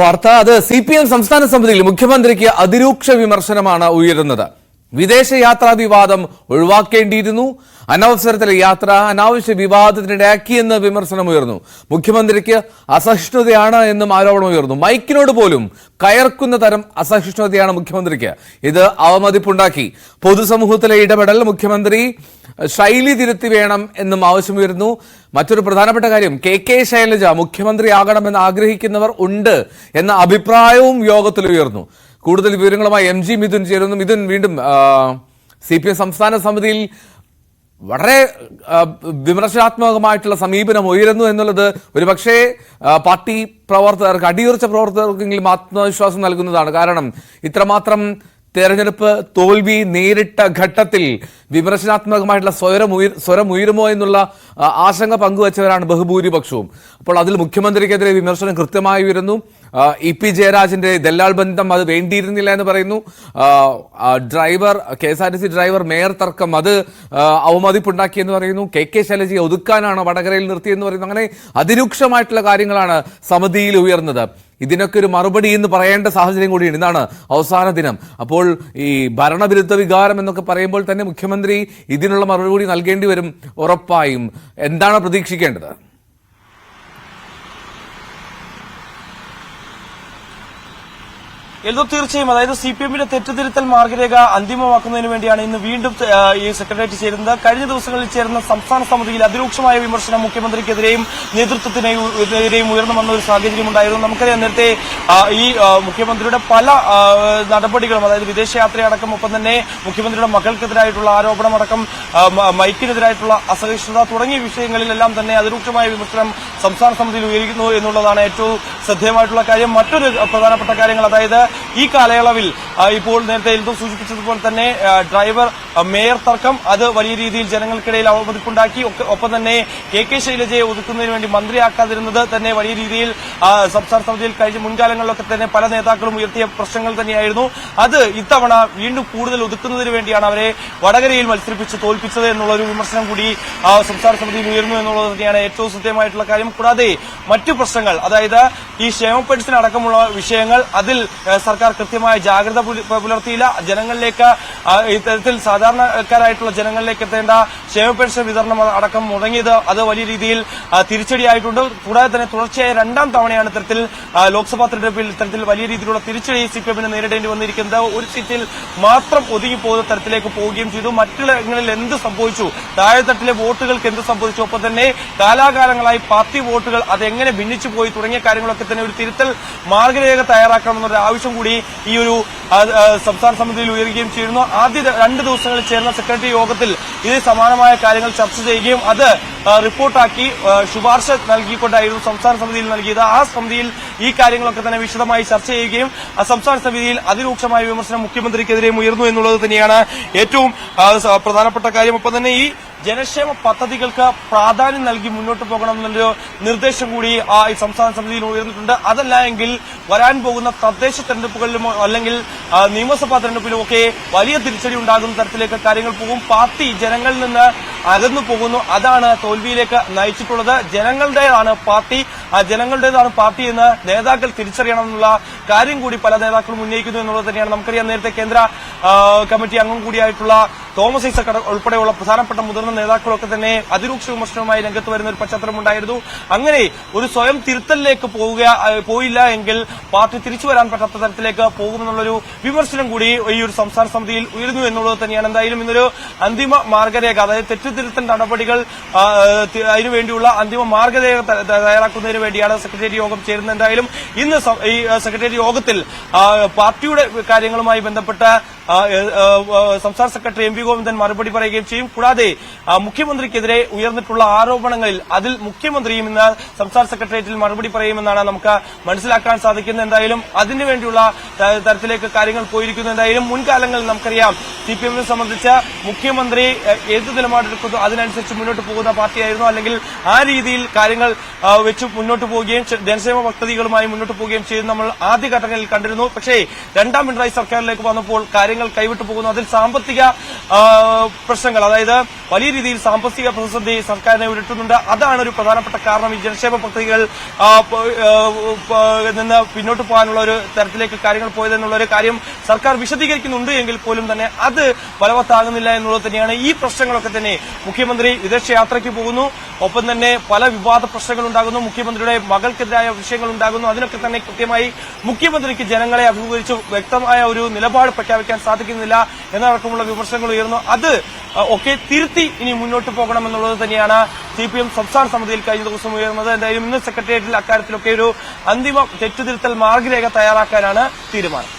വാർത്ത. അത് C P M സംസ്ഥാന സമിതിയിൽ മുഖ്യമന്ത്രിക്ക് അതിരൂക്ഷ വിമർശനമാണ് ഉയരുന്നത്. വിദേശ യാത്രാ വിവാദം ഒഴിവാക്കേണ്ടിയിരുന്നു. അനവസരത്തിലെ യാത്ര അനാവശ്യ വിവാദത്തിനിടയാക്കിയെന്ന് വിമർശനമുയർന്നു. മുഖ്യമന്ത്രിക്ക് അസഹിഷ്ണുതയാണ് എന്നും ആരോപണമുയർന്നു. മൈക്കിനോട് പോലും കയർക്കുന്ന തരം അസഹിഷ്ണുതയാണ് മുഖ്യമന്ത്രിക്ക്. ഇത് അവമതിപ്പുണ്ടാക്കി. പൊതുസമൂഹത്തിലെ ഇടപെടൽ മുഖ്യമന്ത്രി ശൈലി തിരുത്തി വേണം എന്നും ആവശ്യമുയരുന്നു മറ്റൊരു പ്രധാനപ്പെട്ട കാര്യം കെ കെ ശൈലജ മുഖ്യമന്ത്രിയാകണമെന്ന് ആഗ്രഹിക്കുന്നവർ ഉണ്ട് എന്ന അഭിപ്രായവും യോഗത്തിൽ ഉയർന്നു കൂടുതൽ വിവരങ്ങളുമായി എം ജി മിഥുൻ ചേരുന്നു. മിഥുൻ വീണ്ടും സി പി എം സംസ്ഥാന സമിതിയിൽ വളരെ വിമർശനാത്മകമായിട്ടുള്ള സമീപനം ഉയരുന്നു എന്നുള്ളത് ഒരുപക്ഷേ പാർട്ടി പ്രവർത്തകർക്ക് അടിയുറച്ച പ്രവർത്തകർക്കെങ്കിലും ആത്മവിശ്വാസം നൽകുന്നതാണ്. കാരണം ഇത്രമാത്രം തെരഞ്ഞെടുപ്പ് തോൽവി നേരിട്ട ഘട്ടത്തിൽ വിമർശനാത്മകമായിട്ടുള്ള സ്വരം ഉയർ സ്വരം ഉയരുമോ എന്നുള്ള ആശങ്ക പങ്കുവച്ചവരാണ് ബഹുഭൂരിപക്ഷവും. അപ്പോൾ അതിൽ മുഖ്യമന്ത്രിക്കെതിരെ വിമർശനം കൃത്യമായി ഉയരുന്നു. ഇ പി ജയരാജന്റെ ദല്ലാൾ ബന്ധം അത് വേണ്ടിയിരുന്നില്ല എന്ന് പറയുന്നു. Driver K S R T C driver mayor തർക്കം അത് അവമതിപ്പുണ്ടാക്കിയെന്ന് പറയുന്നു. കെ കെ ശൈലജയെ ഒതുക്കാനാണ് വടകരയിൽ നിർത്തിയെന്ന് പറയുന്നു. അങ്ങനെ അതിരൂക്ഷമായിട്ടുള്ള കാര്യങ്ങളാണ് സമിതിയിൽ ഉയർന്നത്. ഇതിനൊക്കെ ഒരു മറുപടി എന്ന് പറയേണ്ട സാഹചര്യം കൂടിയാണ് ഇന്നാണ് അവസാന ദിനം. അപ്പോൾ ഈ ഭരണവിരുദ്ധ വികാരം എന്നൊക്കെ പറയുമ്പോൾ തന്നെ മുഖ്യമന്ത്രി ഇതിനുള്ള മറുപടി നൽകേണ്ടി വരും ഉറപ്പായും. എന്താണ് പ്രതീക്ഷിക്കേണ്ടത്? എൽദോ തീർച്ചയായും. അതായത് സി പി എമ്മിന്റെ തെറ്റുതിരുത്തൽ മാർഗരേഖ അന്തിമമാക്കുന്നതിന് വേണ്ടിയാണ് ഇന്ന് വീണ്ടും ഈ സെക്രട്ടേറിയറ്റ് ചേരുന്നത്. കഴിഞ്ഞ ദിവസങ്ങളിൽ ചേർന്ന സംസ്ഥാന സമിതിയിൽ അതിരൂക്ഷമായ വിമർശനം മുഖ്യമന്ത്രിക്കെതിരെയും നേതൃത്വത്തിനെതിരെയും ഉയർന്നു വന്ന ഒരു സാഹചര്യം സാഹചര്യമുണ്ടായിരുന്നു നമുക്കറിയാം നേരത്തെ ഈ മുഖ്യമന്ത്രിയുടെ പല നടപടികളും അതായത് വിദേശയാത്രയടക്കം ഒപ്പം തന്നെ മുഖ്യമന്ത്രിയുടെ മകൾക്കെതിരായിട്ടുള്ള ആരോപണമടക്കം മൈക്കിനെതിരായിട്ടുള്ള അസഹിഷ്ണുത തുടങ്ങിയ വിഷയങ്ങളിലെല്ലാം തന്നെ അതിരൂക്ഷമായ വിമർശനം സംസ്ഥാന സമിതിയിൽ ഉയരുന്നു എന്നുള്ളതാണ് ഏറ്റവും ശ്രദ്ധേയമായിട്ടുള്ള കാര്യം. മറ്റൊരു പ്രധാനപ്പെട്ട കാര്യങ്ങൾ അതായത് ഈ കാലയളവിൽ ഇപ്പോൾ നേരത്തെ എൽദോ സൂചിപ്പിച്ചതുപോലെ തന്നെ ഡ്രൈവർ മേയർ തർക്കം അത് വലിയ രീതിയിൽ ജനങ്ങൾക്കിടയിൽ അവമതിപ്പുണ്ടാക്കി. ഒപ്പം തന്നെ കെ കെ ശൈലജയെ ഒതുക്കുന്നതിന് വേണ്ടി മന്ത്രിയാക്കാതിരുന്നത് തന്നെ വലിയ രീതിയിൽ സംസ്ഥാന സമിതിയിൽ കഴിഞ്ഞ മുൻകാലങ്ങളിലൊക്കെ തന്നെ പല നേതാക്കളും ഉയർത്തിയ പ്രശ്നങ്ങൾ തന്നെയായിരുന്നു. അത് ഇത്തവണ വീണ്ടും കൂടുതൽ ഒതുക്കുന്നതിന് വേണ്ടിയാണ് അവരെ വടകരയിൽ മത്സരിപ്പിച്ച് തോൽപ്പിച്ചത് എന്നുള്ള ഒരു വിമർശനം കൂടി സംസ്ഥാന സമിതിയിൽ ഉയർന്നു എന്നുള്ളത് തന്നെയാണ് ഏറ്റവും ശ്രദ്ധേയമായിട്ടുള്ള കാര്യം. കൂടാതെ മറ്റു പ്രശ്നങ്ങൾ അതായത് ഈ ക്ഷേമ പെൻഷൻ അടക്കമുള്ള വിഷയങ്ങൾ അതിൽ സർക്കാർ കൃത്യമായ ജാഗ്രത പുലർത്തിയില്ല. ജനങ്ങളിലേക്ക് ഇത്തരത്തിൽ ഇത്തരത്തിൽ സാധാരണക്കാരായിട്ടുള്ള ജനങ്ങളിലേക്ക് എത്തേണ്ട ക്ഷേമ പെൻഷൻ വിതരണം അടക്കം മുടങ്ങിയത് അത് വലിയ രീതിയിൽ തിരിച്ചടിയായിട്ടുണ്ട്. കൂടാതെ തന്നെ തുടർച്ചയായ രണ്ടാം തവണയാണ് ഇത്തരത്തിൽ ലോക്സഭാ തെരഞ്ഞെടുപ്പിൽ ഇത്തരത്തിൽ വലിയ രീതിയിലുള്ള തിരിച്ചടി സി പി എമ്മിന് നേരിടേണ്ടി വന്നിരിക്കുന്നത്. ഒരു സീറ്റിൽ മാത്രം ഒതുങ്ങിപ്പോകുന്ന തരത്തിലേക്ക് പോവുകയും ചെയ്തു. മറ്റുള്ളങ്ങളിൽ എന്ത് സംഭവിച്ചു? താഴെത്തട്ടിലെ വോട്ടുകൾക്ക് എന്ത് സംഭവിച്ചു? ഒപ്പം തന്നെ കാലാകാലങ്ങളായി പാർട്ടി വോട്ടുകൾ അതെങ്ങനെ ഭിന്നിച്ചു പോയി? തുടങ്ങിയ കാര്യങ്ങളൊക്കെ തന്നെ ഒരു തിരുത്തൽ മാർഗരേഖ തയ്യാറാക്കണമെന്നൊരു ആവശ്യം കൂടി ഈ ഒരു സംസ്ഥാന സമിതിയിൽ ഉയരുകയും ചെയ്യുന്നു. ആദ്യ രണ്ട് രണ്ട് ദിവസങ്ങളിൽ ചേർന്ന സെക്രട്ടറി യോഗത്തിൽ ഇത് സമാനമായ കാര്യങ്ങൾ ചർച്ച ചെയ്യുകയും അത് റിപ്പോർട്ടാക്കി ശുപാർശ നൽകിക്കൊണ്ടായിരുന്നു സംസ്ഥാന സമിതിയിൽ നൽകിയത്. ആ സമിതിയിൽ ഈ കാര്യങ്ങളൊക്കെ തന്നെ വിശദമായി ചർച്ച ചെയ്യുകയും സംസ്ഥാന സമിതിയിൽ അതിരൂക്ഷമായ വിമർശനം മുഖ്യമന്ത്രിക്കെതിരെയും ഉയർന്നു എന്നുള്ളത് തന്നെയാണ് ഏറ്റവും പ്രധാനപ്പെട്ട കാര്യം. ഒപ്പം തന്നെ ഈ ജനക്ഷേമ പദ്ധതികൾക്ക് പ്രാധാന്യം നൽകി മുന്നോട്ട് പോകണമെന്നൊരു നിർദ്ദേശം കൂടി ആ സംസ്ഥാന സമിതിയിൽ ഉയർന്നിട്ടുണ്ട്. അതല്ല എങ്കിൽ വരാൻ പോകുന്ന തദ്ദേശ തെരഞ്ഞെടുപ്പുകളിലും അല്ലെങ്കിൽ നിയമസഭാ തെരഞ്ഞെടുപ്പിലും ഒക്കെ വലിയ തിരിച്ചടി ഉണ്ടാകുന്ന തരത്തിലേക്ക് കാര്യങ്ങൾ പോകും. പാർട്ടി ജനങ്ങളിൽ നിന്ന് അകന്നു പോകുന്നു. അതാണ് തോൽവിയിലേക്ക് നയിച്ചിട്ടുള്ളത്. ജനങ്ങളുടേതാണ് പാർട്ടി. ആ ജനങ്ങളുടേതാണ് പാർട്ടി എന്ന് നേതാക്കൾ തിരിച്ചറിയണമെന്നുള്ള കാര്യം കൂടി പല നേതാക്കളും ഉന്നയിക്കുന്നു എന്നുള്ളത് തന്നെയാണ് നമുക്കറിയാം. നേരത്തെ കേന്ദ്ര കമ്മിറ്റി അംഗം കൂടിയായിട്ടുള്ള തോമസ് ഐസക് ഉൾപ്പെടെയുള്ള പ്രധാനപ്പെട്ട മുതിർന്ന നേതാക്കളൊക്കെ തന്നെ അതിരൂക്ഷ വിമർശനവുമായി രംഗത്ത് വരുന്ന ഒരു പശ്ചാത്തലമുണ്ടായിരുന്നു. അങ്ങനെ ഒരു സ്വയം തിരുത്തലിലേക്ക് പോവുക പോയില്ല എങ്കിൽ പാർട്ടി തിരിച്ചു വരാൻ പറ്റാത്ത തരത്തിലേക്ക് പോകുമെന്നുള്ളൊരു വിമർശനം കൂടി ഈ ഒരു സംസ്ഥാന സമിതിയിൽ ഉയരുന്നു എന്നുള്ളത് തന്നെയാണ്. എന്തായാലും ഇന്നൊരു അന്തിമ മാർഗരേഖ അതായത് തെറ്റുതിരുത്തൽ നടപടികൾ അതിനുവേണ്ടിയുള്ള അന്തിമ മാർഗരേഖ തയ്യാറാക്കുന്നതിന് വേണ്ടിയാണ് സെക്രട്ടേറിയറ്റ് യോഗം ചേരുന്നത്. എന്തായാലും ഇന്ന് ഈ സെക്രട്ടേറിയറ്റ് യോഗത്തിൽ പാർട്ടിയുടെ കാര്യങ്ങളുമായി ബന്ധപ്പെട്ട സംസ്ഥാന സെക്രട്ടറി എം വി ഗോവിന്ദൻ മറുപടി പറയുകയും ചെയ്യും. കൂടാതെ മുഖ്യമന്ത്രിക്കെതിരെ ഉയർന്നിട്ടുള്ള ആരോപണങ്ങളിൽ അതിൽ മുഖ്യമന്ത്രിയും ഇന്ന് സംസ്ഥാന സെക്രട്ടേറിയറ്റിൽ മറുപടി പറയുമെന്നാണ് നമുക്ക് മനസ്സിലാക്കാൻ സാധിക്കുന്നത്. എന്തായാലും അതിനുവേണ്ടിയുള്ള തരത്തിലേക്ക് കാര്യങ്ങൾ പോയിരിക്കുന്നു. എന്തായാലും മുൻകാലങ്ങളിൽ നമുക്കറിയാം സി പി എമ്മിനെ സംബന്ധിച്ച് മുഖ്യമന്ത്രി ഏത് നിലപാടെടുക്കുന്നു അതിനനുസരിച്ച് മുന്നോട്ട് പോകുന്ന പാർട്ടിയായിരുന്നു അല്ലെങ്കിൽ ആ രീതിയിൽ കാര്യങ്ങൾ വെച്ച് മുന്നോട്ട് പോവുകയും ജനസേവ പദ്ധതികളുമായി മുന്നോട്ട് പോവുകയും ചെയ്ത് നമ്മൾ ആദ്യഘട്ടങ്ങളിൽ കണ്ടിരുന്നു. പക്ഷേ രണ്ടാം പിണറായി സർക്കാരിലേക്ക് വന്നപ്പോൾ കാര്യങ്ങൾ കാര്യങ്ങൾ കൈവിട്ടു പോകുന്നു. അതിൽ സാമ്പത്തിക പ്രശ്നങ്ങൾ അതായത് വലിയ രീതിയിൽ സാമ്പത്തിക പ്രതിസന്ധി സർക്കാരിനെ ഉരുട്ടുന്നുണ്ട്. അതാണ് ഒരു പ്രധാനപ്പെട്ട കാരണം. ഈ ജനക്ഷേമ പദ്ധതികൾ നിന്ന് പിന്നോട്ട് പോകാനുള്ള ഒരു തരത്തിലേക്ക് കാര്യങ്ങൾ പോയതെന്നുള്ള ഒരു കാര്യം സർക്കാർ വിശദീകരിക്കുന്നുണ്ട് എങ്കിൽ പോലും തന്നെ അത് ഫലവത്താകുന്നില്ല എന്നുള്ളത് തന്നെയാണ് ഈ പ്രശ്നങ്ങളൊക്കെ തന്നെ മുഖ്യമന്ത്രി വിദേശയാത്രയ്ക്ക് പോകുന്നു. ഒപ്പം തന്നെ പല വിവാദ പ്രശ്നങ്ങൾ ഉണ്ടാകുന്നു മുഖ്യമന്ത്രിയുടെ മകൾക്കെതിരായ വിഷയങ്ങൾ ഉണ്ടാകുന്നു അതിനൊക്കെ തന്നെ കൃത്യമായി മുഖ്യമന്ത്രിക്ക് ജനങ്ങളെ അഭിമുഖീകരിച്ച് വ്യക്തമായ ഒരു നിലപാട് പ്രഖ്യാപിക്കാൻ സാധിക്കുന്നില്ല എന്നടക്കമുള്ള വിമർശനങ്ങൾ ഉയർന്നു. അത് ഒക്കെ തിരുത്തി ഇനി മുന്നോട്ട് പോകണം പോകണമെന്നുള്ളത് തന്നെയാണ് സി പി എം സംസ്ഥാന സമിതിയിൽ കഴിഞ്ഞ ദിവസം ഉയർന്നത്. എന്തായാലും ഇന്ന് സെക്രട്ടേറിയറ്റിൽ അക്കാര്യത്തിലൊക്കെ ഒരു അന്തിമ തെറ്റുതിരുത്തൽ മാർഗരേഖ തയ്യാറാക്കാനാണ് തീരുമാനം.